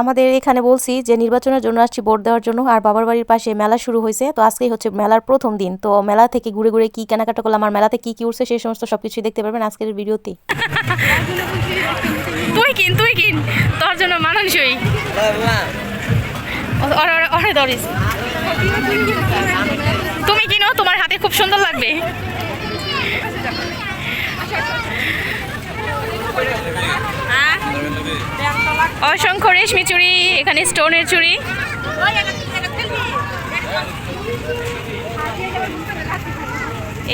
আমাদের এখানে বলছি যে নির্বাচনের জন্য আসছি, ভোট দেওয়ার জন্য, আর বাবার বাড়ির পাশে মেলা শুরু হয়েছে। তো আজকেই হচ্ছে মেলার প্রথম দিন। তো মেলা থেকে ঘুরে ঘুরে কি কেনাকাটা করলাম, আর মেলাতে কি কি উঠছে সেই সমস্ত সবকিছু দেখতে পারবেন আজকের ভিডিওতে। তুই কিন তুই কিন। তোর জন্য মানানসই। তুমি কিনো, তোমার হাতে খুব সুন্দর লাগবে হ্যাঁ? অসংখ্য রেশমি চুড়ি, এখানে স্টোনের চুড়ি।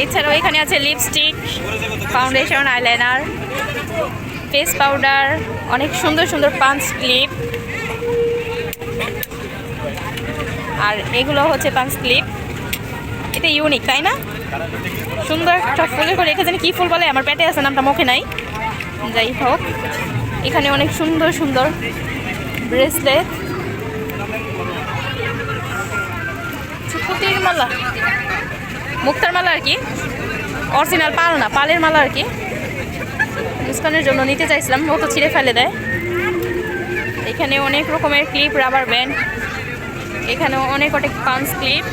এছাড়াও এখানে আছে lipstick foundation eyeliner face powder অনেক সুন্দর সুন্দর পাঞ্চ ক্লিপ আর এগুলো হচ্ছে পাঞ্চ ক্লিপ এটা ইউনিক তাই না? সুন্দর একটা ফুলের করে রেখেছেন কী ফুল বলে? আমার পেটে আছে, নামটা মুখে নাই। যাই হোক। এখানে অনেক সুন্দর সুন্দর ব্রেসলেট পুতির মালা। মুক্তার মালা আর কি। অরিজিনাল পাল না, পালের মালা আর কি। মুস্কানের জন্য নিতে চাইছিলাম, ও তো ছিঁড়ে ফেলে দেয়। এখানে অনেক রকমের ক্লিপ রাবার ব্যান্ড এখানেও অনেক অনেক পাঞ্চ ক্লিপ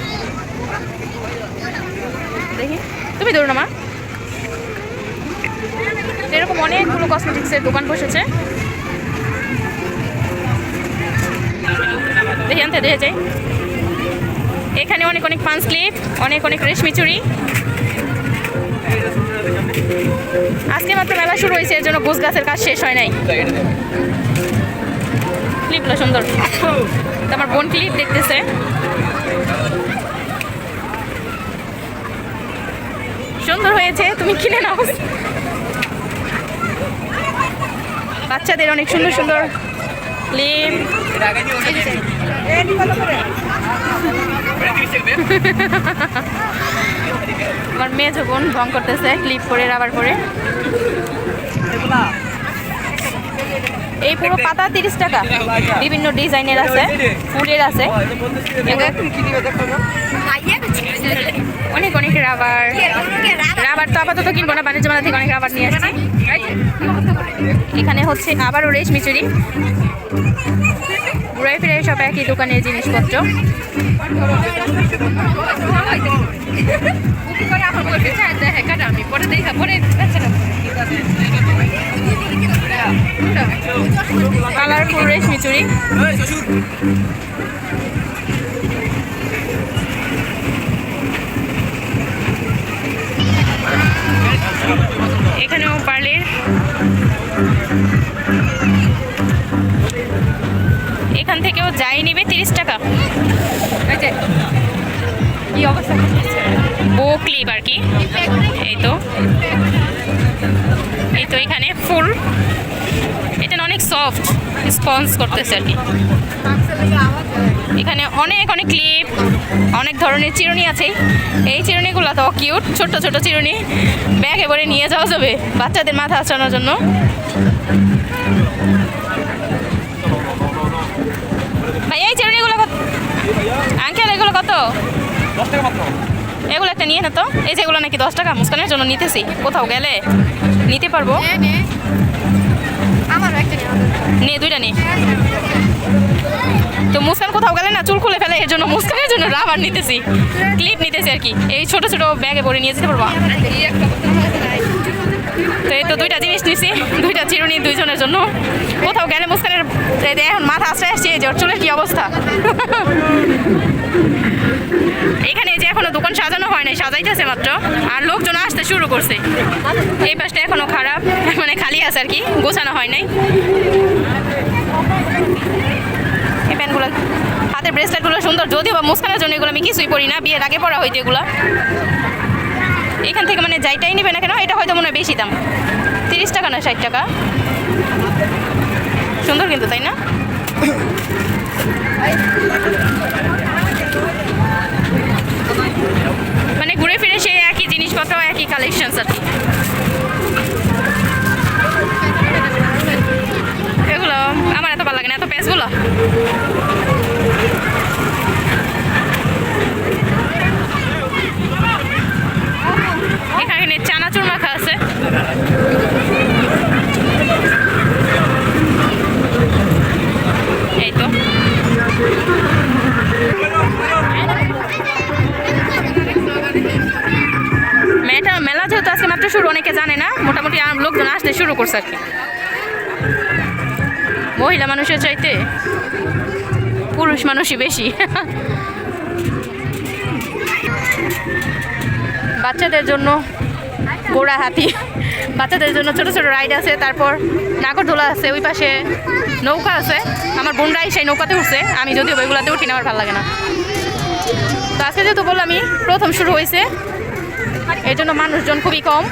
দেখি। তুমি ধরো না, মা। এরকম অনেকগুলো কসমেটিক্সের দোকান বসেছে। দেখি এখানে অনেক অনেক পাঞ্চ ক্লিপ অনেক অনেক রেশমি চুড়ি। আজকে মাত্র মেলা শুরু হয়েছে, এর জন্য গোছ গাছের কাজ শেষ হয় নাই। ক্লিপগুলো সুন্দর। আমার বোন ক্লিপ দেখতেছে। সুন্দর হয়েছে, তুমি কিনে নাও। বাচ্চাদের অনেক সুন্দর সুন্দর ক্লিপ আমার মেয়ে যখন রং করতেছে ক্লিপ করে রাবার করে এই পুরো পাতা তিরিশ টাকা। বিভিন্ন ডিজাইনের আছে ফুলের আছে। অনেক অনেক রাবার? রাবার তো আপাতত কিনবো না, বাণিজ্য মেলা থেকে অনেক রাবার নিয়ে আসছি। এখানে হচ্ছে আবারও রেশমি চুরি ঘুরে ফিরে সব একই দোকানের জিনিসপত্র। কালারফুল রেশমি চুরি এখানেও পার্লের। এখান থেকেও যাই নিবে তিরিশ টাকা। কি অবস্থা? বো ক্লিপ আর কি? এই তো। এই তো এখানে ফুল। এটা অনেক সফট স্পঞ্জ করতেছে আর কি। অনেক অনেক ক্লিপ অনেক ধরনের চিরুনি আছে। এই চিরুনিগুলো তো কিউট ছোট ছোট চিরুনি। ব্যাগে ভরে নিয়ে যাওয়া যাবে বাচ্চাদের মাথা আঁচানোর জন্য। ভাই এই চিরুনিগুলো কত? আঙ্কেল এগুলো কত? এগুলো একটা নিয়ে না তো। এই যেগুলো নাকি দশ টাকা মুস্কানের জন্য নিতেছি। কোথাও গেলে নিতে পারব। নে দুইটা নে। গেলে না, চুল খুলে ফেলে এর জন্য মুস্কানের জন্য রাবার নিতেছি। ক্লিপ নিতেছি আর কি। এই ছোট ছোট ব্যাগে ভরে নিয়ে যেতে পারব। তো এই তো দুইটা জিনিস নিছি, দুইটা চিরুনি দুইজনের জন্য। কোথাও গেলে মুস্কানের এখন মাথা আশ্রয় আসছে, এই যে ওর চুলের কি অবস্থা? এখানে যে এখনও দোকান সাজানো হয় নাই, সাজাইতেছে মাত্র। আর লোকজন আসতে শুরু করছে। এই পাশটা এখনও খারাপ মানে খালি আছে আর কি, গোছানো হয় নাই। প্যান্টগুলো হাতের ব্রেসলেটগুলো সুন্দর। যদিও বা মুস্কানের জন্য এগুলো আমি কিছুই পরি না, বিয়ের আগে পরা হইতো এগুলো। এখান থেকে মানে যাইটাই নেবে না কেন, এটা হয়তো মনে হয় বেশি দাম। তিরিশ টাকা না ষাট টাকা? সুন্দর কিন্তু, তাই না? মানে ঘুরে ফিরে সেই একই জিনিসপত্র, একই কালেকশন আর কি। এগুলো আমার এত ভালো লাগে না, এত প্যাচগুলো। মেয়েটা মেলা যেহেতু আজকে মাত্র শুরু, অনেকে জানে না। মোটামুটি লোকজন আসতে শুরু করছে আর কি। মহিলা মানুষের চাইতে পুরুষ মানুষই বেশি। বাচ্চাদের জন্য গোড়া হাতি বাচ্চাদের জন্য ছোট ছোট রাইড আছে, তারপর নাগরদোলা আছে, ওই পাশে নৌকা আছে। আমার বোনরাই সেই নৌকাতে উঠছে, আমি যদিও ওইগুলাতে উঠি না, আমার ভালো লাগে না। তো আজকে যেহেতু বললাম আমি প্রথম শুরু হয়েছে এই জন্য মানুষজন খুবই কম।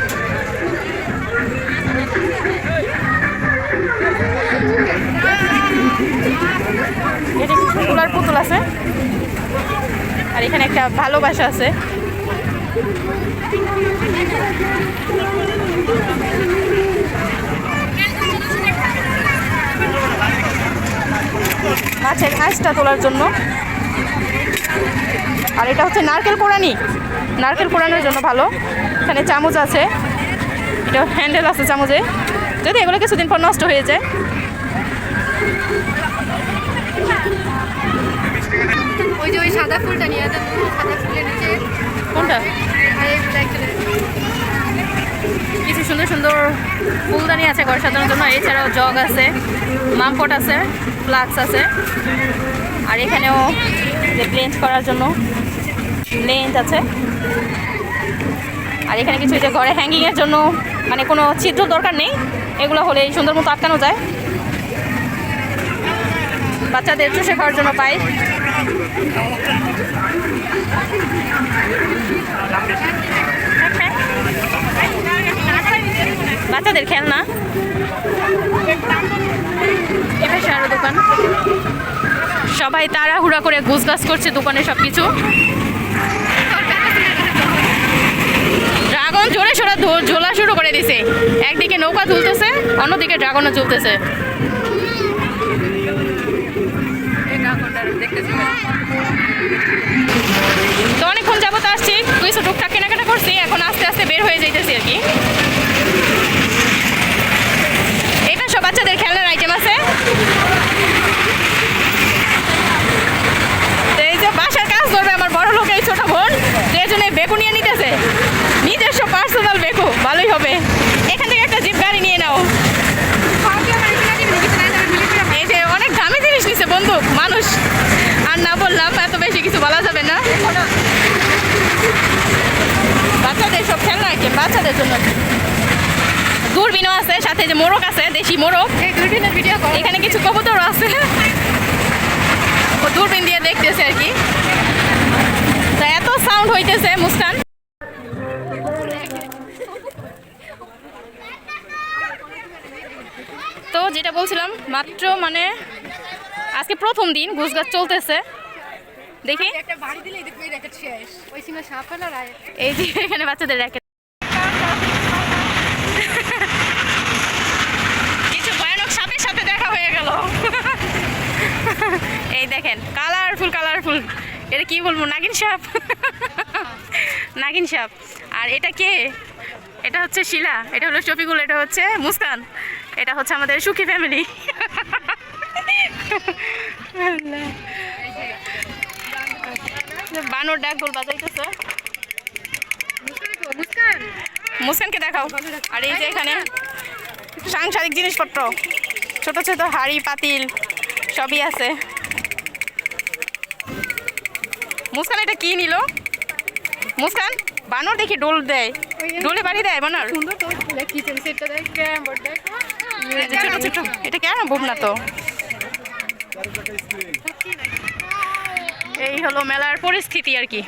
এটা পুতুল আছে, আর এখানে একটা ভালোবাসা আছে। মাছের হাঁসটা তোলার জন্য। আর এটা হচ্ছে নারকেল কোরানি নারকেল কোরানোর জন্য ভালো। এখানে চামচ আছে। এটা হ্যান্ডেল আছে চামচে। যদি এগুলো কিছুদিন পর নষ্ট হয়ে যায়। ওই যে ওই সাদা ফুলটা নিয়ে সাদা ফুলের নিচে। কোনটা আর এই ব্ল্যাক কিছু সুন্দর সুন্দর ফুলদানি আছে ঘর সাজানোর জন্য। এছাড়াও জগ আছে মামপট আছে, ফ্লাক্স আছে। আর এখানেও যে করার জন্য লেঞ্চ আছে। আর এখানে কিছু যে ঘরে হ্যাঙ্গিংয়ের জন্য মানে কোনো ছিদ্র দরকার নেই। এগুলো হলে সুন্দর মতো আটকানো যায়। বাচ্চাদের চুষে খাওয়ার জন্য পাই বাচ্চাদের খেলনা। এটা দোকান। সবাই তাড়াহুড়া করে গুছগাছ করছে দোকানে সব কিছু ড্রাগন জোরে সোরে ঝোলা শুরু করে দিছে। একদিকে নৌকা তুলতেছে, অন্যদিকে ড্রাগনও চলতেছে। তো অনেকক্ষণ যাবত আসছি, কিছু টুকটাক কেনাকাটা করছি, এখন আস্তে আস্তে বের হয়ে যাইতেছি আর কি। বাচ্চাদের খেলনার আইটেম আছে। এই যে বাসার কাজ করবে আমার বড় লোক, এই ছোট বোন এই জন্য বেকু নিয়ে নিতেছে। নিজস্ব পার্সোনাল বেকু, ভালোই হবে। এখান থেকে একটা জিপ গাড়ি নিয়ে নাও। এই যে অনেক দামি জিনিস নিছে বন্ধু, মানুষ। আর না বললাম, এত বেশি কিছু বলা যাবে না। বাচ্চাদের সব খেলনা আইটেম বাচ্চাদের জন্য। দূরবীনও আছে সাথে যে মোরগ আছে দেশি মোরগ। এই ভিডিও এখানে কিছু কবুতরও আছে। দূরবীন দিয়ে দেখতেছে আর কি। তো এত সাউন্ড হইতেছে মুস্কান। তো যেটা বলছিলাম মাত্র মানে আজকে প্রথম দিন গুছগাছ চলতেছে। দেখি। এই যে এখানে বাচ্চাদের র্যাকেট কিছু ভয়ানক সাপের সাথে দেখা হয়ে গেল এই দেখেন কালারফুল কালারফুল এটা কি বলব, নাগিন সাপ? নাগিন সাপ। আর এটা কে? এটা হচ্ছে শিলা। এটা হলো শফিকুল, এটা হচ্ছে মুস্কান। এটা হচ্ছে আমাদের সুখী ফ্যামিলি বানর ডাক গোল বাজাইতেছে। মুস্কান মুসকানকে দেখাও। আর এই যে এখানে সাংসারিক জিনিসপত্র। ছোট ছোট হাড়ি, পাতিল, সবই আছে। মুসকান এটা কি নিল? মুসকান বানর দেখি ডোল দেয়। ডোলে বাড়ি দেয় বানর? ছোট ছোট এটা কেন বোম না তো? এই হলো মেলার পরিস্থিতি আর কি।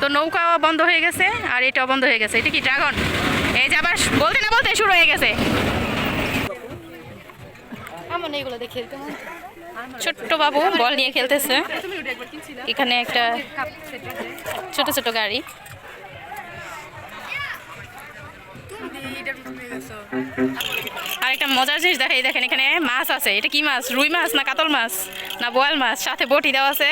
তো নৌকাও বন্ধ হয়ে গেছে আর এটাও বন্ধ হয়ে গেছে। এটা কি ড্রাগন? এই যে আবার বলতে না বলতে শুরু হয়ে গেছে। আমার এগুলো দেখে ছোট্ট বাবু বল নিয়ে খেলতেছে। এখানে একটা ছোট ছোট গাড়ি। আর একটা মজার জিনিস দেখাই দেখেন এখানে মাছ আছে। এটা কি মাছ? রুই মাছ না কাতল মাছ? না বোয়াল মাছ? সাথে বটি দেওয়া আছে।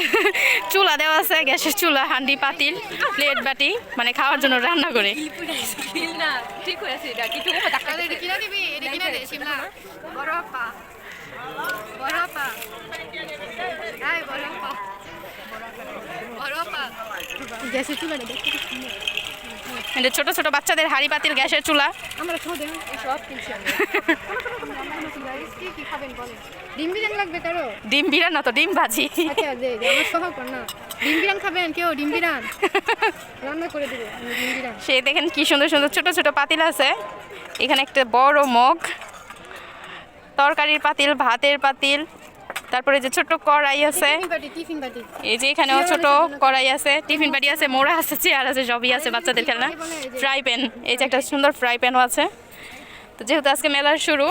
চুলা দেওয়া আছে গ্যাসের চুলা হান্ডি পাতিল প্লেট বাটি মানে খাওয়ার জন্য রান্না করে। ঠিক গ্যাসের চুলাটা দেখতে এটা ছোট ছোট বাচ্চাদের হাড়ি পাতিল গ্যাসের চুলা। আমরা সব দেখুন সব কিনছি কি কি খাবেন বলেন ডিম বিরিয়ানি লাগবে কারও ডিম বিরান না তো ডিম ভাজি। আচ্ছা দে দে আমার সহ কর না। ডিম বিরিয়ানি খাবেন কেউ? ডিম বিরিয়ানি? রান্না করে দেবো ডিম বিরিয়ানি। সেই দেখেন কি সুন্দর সুন্দর ছোট ছোট পাতিল আছে। এখানে একটা বড় মগ। তরকারির পাতিল ভাতের পাতিল তারপরে যে ছোট কড়াই আছে। টিফিন বাটি টিফিন বাটি। এই যে এখানেও ছোট কড়াই আছে টিফিন বাটি আছে মোড়া আছে চেয়ার আছে সবই আছে বাচ্চাদের খেলনা। ফ্রাই প্যান এই যে একটা সুন্দর ফ্রাই প্যানও আছে। তো যেহেতু আজকে মেলার শুরু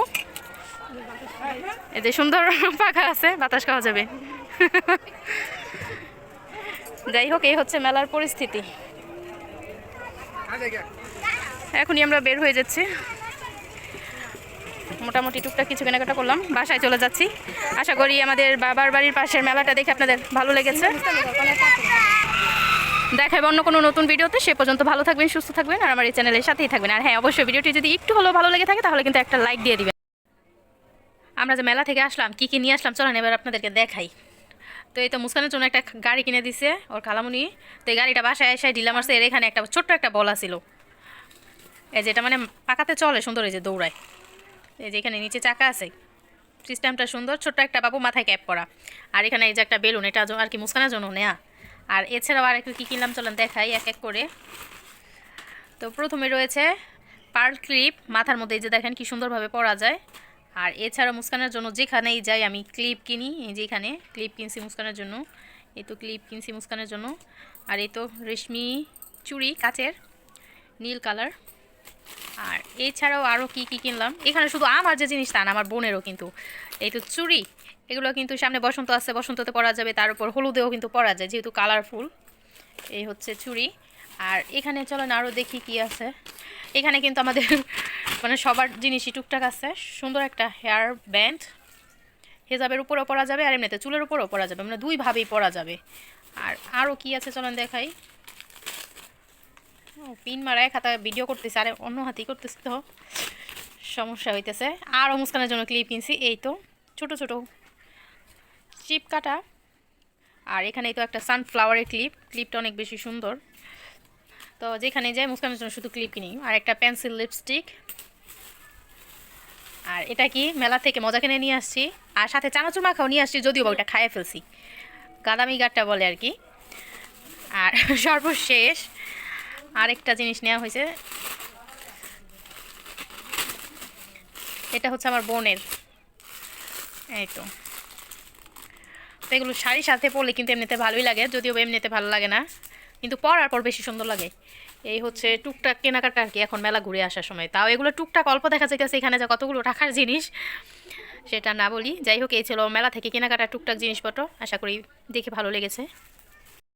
এই যে সুন্দর পাখা আছে বাতাস খাওয়া যাবে। যাই হোক এই হচ্ছে মেলার পরিস্থিতি। এখনই আমরা বের হয়ে যাচ্ছি। মোটামুটি টুকটাক কিছু কেনাকাটা করলাম, বাসায় চলে যাচ্ছি। আশা করি আমাদের বাবার বাড়ির পাশের মেলাটা দেখে আপনাদের ভালো লেগেছে। দেখাবে অন্য কোনো নতুন ভিডিওতে, সে পর্যন্ত ভালো থাকবেন, সুস্থ থাকবেন, আর আমার এই চ্যানেলের সাথেই থাকবেন। আর হ্যাঁ অবশ্যই ভিডিওটি যদি একটু হলেও ভালো লেগে থাকে, তাহলে কিন্তু একটা লাইক দিয়ে দিবেন। আমরা যে মেলা থেকে আসলাম, কি কি নিয়ে আসলাম, চলেন এবার আপনাদেরকে দেখাই। তো এই তো মুস্কানের জন্য একটা গাড়ি কিনে দিছে, ওর খালামুনি। তো এই গাড়িটা বাসায় এসে ঢিলা মারছে, এর এখানে একটা ছোট্ট একটা বলা ছিল এই যেটা মানে পাকাতে চলে, সুন্দর এই যে দৌড়ায়। এই যে এখানে নিচে চাকা আছে। সিস্টেমটা সুন্দর, ছোট্ট একটা বাবু মাথায় ক্যাপ করা আর এখানে এই যে একটা বেলুন, এটা আর কি মুস্কানের জন্য নেয়া। আর এছাড়াও আর একটু কী কিনলাম চলেন দেখাই, এক এক করে। তো প্রথমে রয়েছে পার্ল ক্লিপ, মাথার মধ্যে এই যে দেখেন কি সুন্দরভাবে পরা যায়। আর এছাড়া মুস্কানের জন্য যেখানেই যাই আমি ক্লিপ কিনি, এই যে এখানে ক্লিপ কিনছি মুস্কানের জন্য। এই তো ক্লিপ কিনছি মুস্কানের জন্য। আর এই তো রেশমি চুড়ি, কাচের, নীল কালার। আর এছাড়াও আরও কি কি কিনলাম? এখানে শুধু আমার যে জিনিস তা না, আমার বোনেরও কিন্তু। এই তো চুড়ি, এগুলো কিন্তু সামনে বসন্ত আসছে বসন্ততে পরা যাবে, তার উপর হলুদেও কিন্তু পরা যায়, যেহেতু কালারফুল এই হচ্ছে চুড়ি। আর এখানে চলেন আরও দেখি কি আছে। এখানে কিন্তু আমাদের মানে সবার জিনিসই টুকটাক আছে। সুন্দর একটা হেয়ার ব্যান্ড হেজাবের উপরেও পরা যাবে, আর এমনিতে চুলের উপরেও পরা যাবে। মানে দুইভাবেই পরা যাবে। আর আরও কি আছে চলেন দেখাই। পিন মারা এক হাতে ভিডিও করতেছে, আর অন্য হাতেই করতেছে তো। সমস্যা হইতেছে। আরও মুস্কানের জন্য ক্লিপ কিনছি, এই তো, ছোট ছোট। চিপ কাটা। আর এখানে তো একটা সানফ্লাওয়ারের ক্লিপ ক্লিপটা অনেক বেশি সুন্দর। তো যেখানে যাই মুস্কানের জন্য শুধু ক্লিপ কিনি। আর একটা পেন্সিল লিপস্টিক আর এটা কি, মেলা থেকে মজা কিনে নিয়ে আসছি। আর সাথে চানাচুর মাখাও নিয়ে আসছি, যদিও বা ওটা খাইয়ে ফেলছি। গাদামি গাটটা বলে আর কি। আর সর্বশেষ আরেকটা জিনিস নেওয়া হয়েছে। এটা হচ্ছে আমার বোনের। এই তো। এগুলো শাড়ির সাথে পরলে কিন্তু এমনিতে ভালোই লাগে, যদিও এমনিতে ভালো লাগে না, কিন্তু পরার পর বেশি সুন্দর লাগে। এই হচ্ছে টুকটাক কেনাকাটা আর কি, এখন মেলা ঘুরে আসার সময়। তাও এগুলো টুকটাক অল্প দেখা যাচ্ছে এখানে যা কতগুলো টাকার জিনিস, সেটা না বলি। যাই হোক, এই ছিল মেলা থেকে কেনাকাটা টুকটাক জিনিসপত্র। আশা করি দেখে ভালো লেগেছে।